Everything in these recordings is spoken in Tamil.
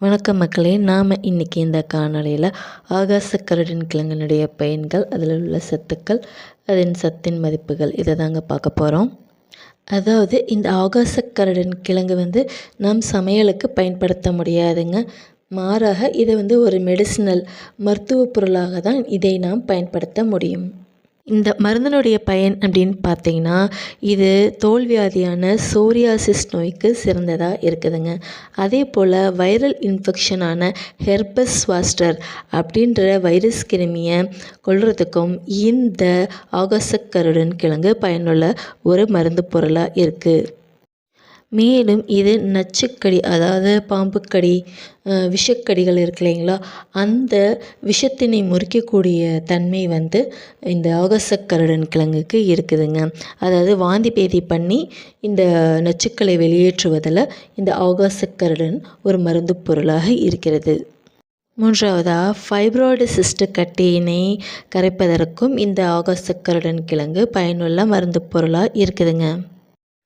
வணக்கம் மக்களே நாம் இன்றைக்கி இந்த காணொலியில் ஆகாச கருடன் கிழங்கினுடைய பயன்கள் அதில் உள்ள சத்துக்கள் அதன் சத்தின் மதிப்புகள் இதை தாங்க பார்க்க போகிறோம் அதாவது இந்த ஆகாசக்கருடன் கிழங்கு வந்து நம் சமையலுக்கு பயன்படுத்த முடியாதுங்க. மாறாக இதை வந்து ஒரு மெடிசினல் மருத்துவ பொருளாக தான் இதை நாம் பயன்படுத்த முடியும். இந்த மருந்தினுடைய பயன் அப்படின்னு பார்த்தீங்கன்னா இது தோல்வியாதியான சோரியாசிஸ் நோய்க்கு சிறந்ததாக இருக்குதுங்க. அதே போல் வைரல் இன்ஃபெக்ஷனான ஹெர்பஸ் வாஸ்டர் அப்படின்ற வைரஸ் கிருமியை கொள்றதுக்கும் இந்த ஆகாசக்கருடன் கிழங்கு பயனுள்ள ஒரு மருந்து பொருளாக இருக்குது மேலும் இது நச்சுக்கடி அதாவது பாம்புக்கடி விஷக்கடிகள் இருக்கு இல்லைங்களா? அந்த விஷத்தினை முறிக்கக்கூடிய தன்மை வந்து இந்த ஆகசக்கருடன் கிழங்குக்கு இருக்குதுங்க. அதாவது வாந்தி பேதி பண்ணி இந்த நச்சுக்களை வெளியேற்றுவதில் இந்த ஆகாசக்கருடன் ஒரு மருந்து பொருளாக இருக்கிறது. மூன்றாவதாக ஃபைப்ராய்டு சிஸ்ட் கட்டியினை கரைப்பதற்கும் இந்த ஆகாசக்கருடன் கிழங்கு பயனுள்ள மருந்து பொருளாக இருக்குதுங்க.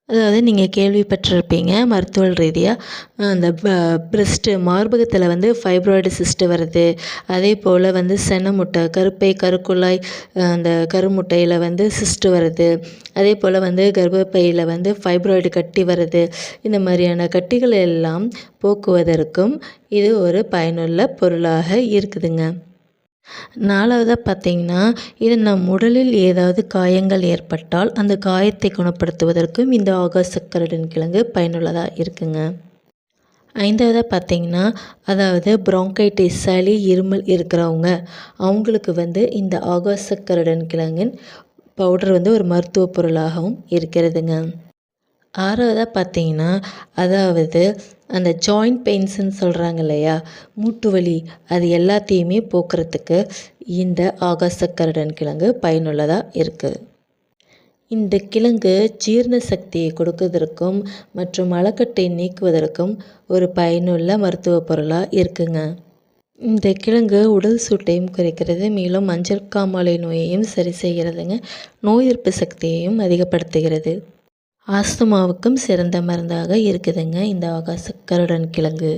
அதாவது நீங்கள் கேள்விப்பட்டிருப்பீங்க மருத்துவ ரீதியாக அந்த பிரெஸ்ட்டு மார்பகத்தில் வந்து ஃபைப்ராய்டு சிஸ்ட்டு வருது. அதே போல் வந்து சென முட்டை கருப்பை கருக்குழாய் அந்த கருமுட்டையில் வந்து சிஸ்ட்டு வருது. அதே போல் வந்து கர்ப்பப்பையில் வந்து ஃபைப்ராய்டு கட்டி வருது. இந்த மாதிரியான கட்டிகள் எல்லாம் போக்குவதற்கும் இது ஒரு பயனுள்ள பொருளாக இருக்குதுங்க. நாலாவதாக பார்த்தீங்கன்னா இது நம் உடலில் ஏதாவது காயங்கள் ஏற்பட்டால் அந்த காயத்தை குணப்படுத்துவதற்கும் இந்த ஆகாசக்கரடன் கிழங்கு பயனுள்ளதாக இருக்குங்க. ஐந்தாவதாக பார்த்தீங்கன்னா அதாவது ப்ராங்கைட்டிஸ் சளி இருமல் இருக்கிறவங்க அவங்களுக்கு வந்து இந்த ஆகாசக்கரடன் கிழங்கின் பவுடர் வந்து ஒரு மருத்துவ பொருளாகவும் இருக்கிறதுங்க. ஆறாவதாக பார்த்தீங்கன்னா அதாவது அந்த ஜாயிண்ட் பெயின்ஸுன்னு சொல்கிறாங்க இல்லையா? மூட்டு வலி அது எல்லாத்தையுமே போக்குறதுக்கு இந்த ஆகாசக்கரடன் கிழங்கு பயனுள்ளதாக இருக்குது இந்த கிழங்கு ஜீரண சக்தியை கொடுக்குவதற்கும் மற்றும் மலக்கட்டை நீக்குவதற்கும் ஒரு பயனுள்ள மருத்துவ பொருளாக இருக்குங்க. இந்த கிழங்கு உடல் சூட்டையும் குறைக்கிறது மேலும் மஞ்சள் காமாலை நோயையும் சரி செய்கிறதுங்க. நோய் எதிர்ப்பு சக்தியையும் அதிகப்படுத்துகிறது. ஆஸ்துமாவுக்கும் சிறந்த மருந்தாக இருக்குதுங்க இந்த ஆகாசக்கருடன் கிழங்கு.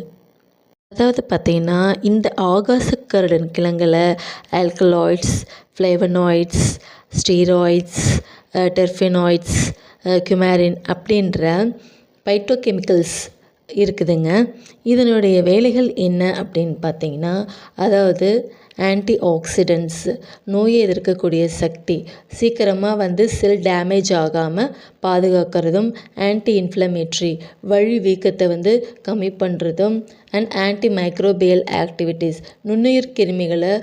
அதாவது பார்த்திங்கன்னா இந்த ஆகாசக்கருடன் கிழங்கில் alkaloids flavonoids steroids terpenoids coumarin அப்படின்ற பைட்டோகெமிக்கல்ஸ் இருக்குதுங்க. இதனுடைய வேலைகள் என்ன அப்படின்னு பார்த்தீங்கன்னா அதாவது ஆன்டி ஆக்சிடென்ட்ஸு நோயை எதிர்க்கக்கூடிய சக்தி. சீக்கிரமாக வந்து செல் டேமேஜ் ஆகாமல் பாதுகாக்கிறதும் ஆன்டி இன்ஃப்ளமேட்ரி வழி வீக்கத்தை வந்து கம்மி பண்ணுறதும் அண்ட் ஆன்டி மைக்ரோபியல் ஆக்டிவிட்டீஸ் நுண்ணுயிர் கிருமிகளை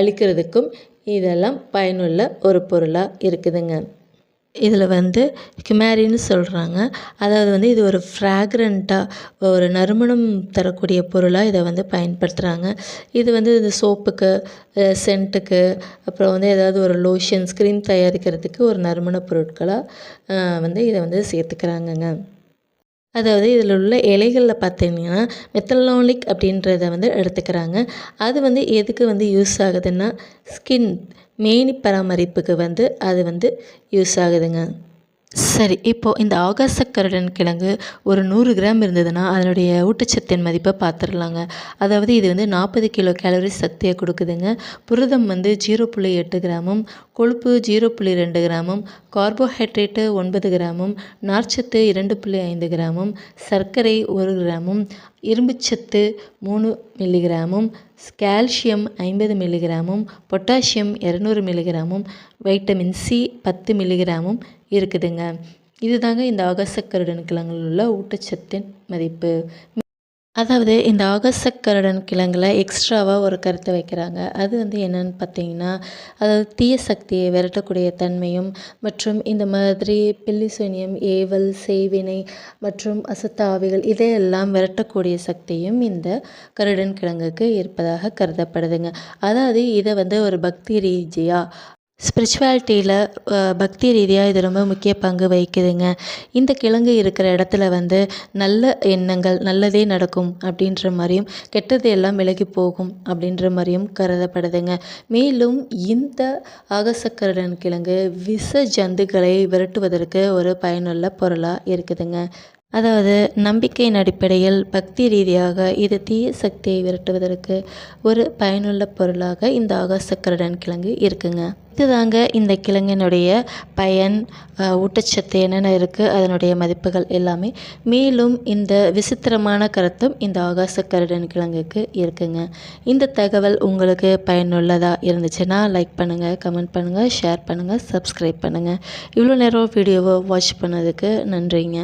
அழிக்கிறதுக்கும் இதெல்லாம் பயனுள்ள ஒரு பொருளாக இருக்குதுங்க. இதில் வந்து குமேரின்னு சொல்கிறாங்க அதாவது வந்து இது ஒரு ஃப்ராக்ரண்ட்டாக ஒரு நறுமணம் தரக்கூடிய பொருளாக இதை வந்து பயன்படுத்துகிறாங்க இது வந்து இந்த சோப்புக்கு சென்ட்டுக்கு அப்புறம் வந்து ஏதாவது ஒரு லோஷன்ஸ் க்ரீம் தயாரிக்கிறதுக்கு ஒரு நறுமண பொருட்களாக வந்து இதை வந்து சேர்த்துக்கிறாங்கங்க. அதாவது இதில் உள்ள இலைகளில் பார்த்தீங்கன்னா மெத்தலானிக் அப்படின்றத வந்து எடுத்துக்கிறாங்க. அது வந்து எதுக்கு வந்து யூஸ் ஆகுதுன்னா ஸ்கின் மேனி பராமரிப்புக்கு வந்து அது வந்து யூஸ் ஆகுதுங்க. சரி இப்போது இந்த ஆகாசக்கருடன் கிழங்கு ஒரு நூறு கிராம் இருந்ததுன்னா அதனுடைய ஊட்டச்சத்தின் மதிப்பை பார்த்துடலாங்க. அதாவது இது வந்து நாற்பது கிலோ கேலரி சக்தியை கொடுக்குதுங்க. புரதம் வந்து ஜீரோ புள்ளி எட்டு கிராமும் கொழுப்பு ஜீரோ புள்ளி ரெண்டு கிராமும் கார்போஹைட்ரேட்டு ஒன்பது கிராமும் நார்ச்சத்து இரண்டு புள்ளி ஐந்து கிராமும் சர்க்கரை ஒரு கிராமும் இரும்புச்சத்து மூணு மில்லிகிராமும் கால்சியம் ஐம்பது மில்லிகிராமும் பொட்டாசியம் இரநூறு மில்லிகிராமும் வைட்டமின் சி பத்து மில்லிகிராமும் இருக்குதுங்க. இதுதாங்க இந்த ஆகாசக்கருடன் கிழங்கில் உள்ள ஊட்டச்சத்தின் மதிப்பு. அதாவது இந்த ஆகசக்கருடன் கிழங்கில் எக்ஸ்ட்ராவாக ஒரு கருத்தை வைக்கிறாங்க. அது வந்து என்னென்னு பார்த்தீங்கன்னா அதாவது தீய சக்தியை விரட்டக்கூடிய தன்மையும் மற்றும் இந்த மாதிரி பில்லிசோனியம் ஏவல் செய்வினை மற்றும் அசுத்தாவிகள் இதையெல்லாம் விரட்டக்கூடிய சக்தியும் இந்த கருடன் கிழங்குக்கு இருப்பதாக கருதப்படுதுங்க. அதாவது இதை வந்து ஒரு பக்தி ரீதியாக ஸ்பிரிச்சுவாலிட்டியில் பக்தி ரீதியாக இது ரொம்ப முக்கிய பங்கு வகிக்குதுங்க. இந்த கிழங்கு இருக்கிற இடத்துல வந்து நல்ல எண்ணங்கள் நல்லதே நடக்கும் அப்படின்ற மாதிரியும் கெட்டது எல்லாம் விலகி போகும் அப்படின்ற மாதிரியும் கருதப்படுதுங்க. மேலும் இந்த ஆகசக்கருடன் கிழங்கு விஷ ஜந்துக்களை விரட்டுவதற்கு ஒரு பயனுள்ள பொருளாக இருக்குதுங்க. அதாவது நம்பிக்கையின் அடிப்படையில் பக்தி ரீதியாக இது தீய சக்தியை விரட்டுவதற்கு ஒரு பயனுள்ள பொருளாக இந்த ஆகாசக்கருடன் கிழங்கு இருக்குங்க. இதுதாங்க இந்த கிழங்கினுடைய பயன் ஊட்டச்சத்து என்னென்ன இருக்குது அதனுடைய மதிப்புகள் எல்லாமே. மேலும் இந்த விசித்திரமான கருத்தும் இந்த ஆகாசக்கருடன் கிழங்குக்கு இருக்குங்க. இந்த தகவல் உங்களுக்கு பயனுள்ளதாக இருந்துச்சுன்னா லைக் பண்ணுங்கள் கமெண்ட் பண்ணுங்கள் ஷேர் பண்ணுங்கள் சப்ஸ்கிரைப் பண்ணுங்கள் இவ்வளோ நேரம் வீடியோவை வாட்ச் பண்ணதுக்கு நன்றிங்க.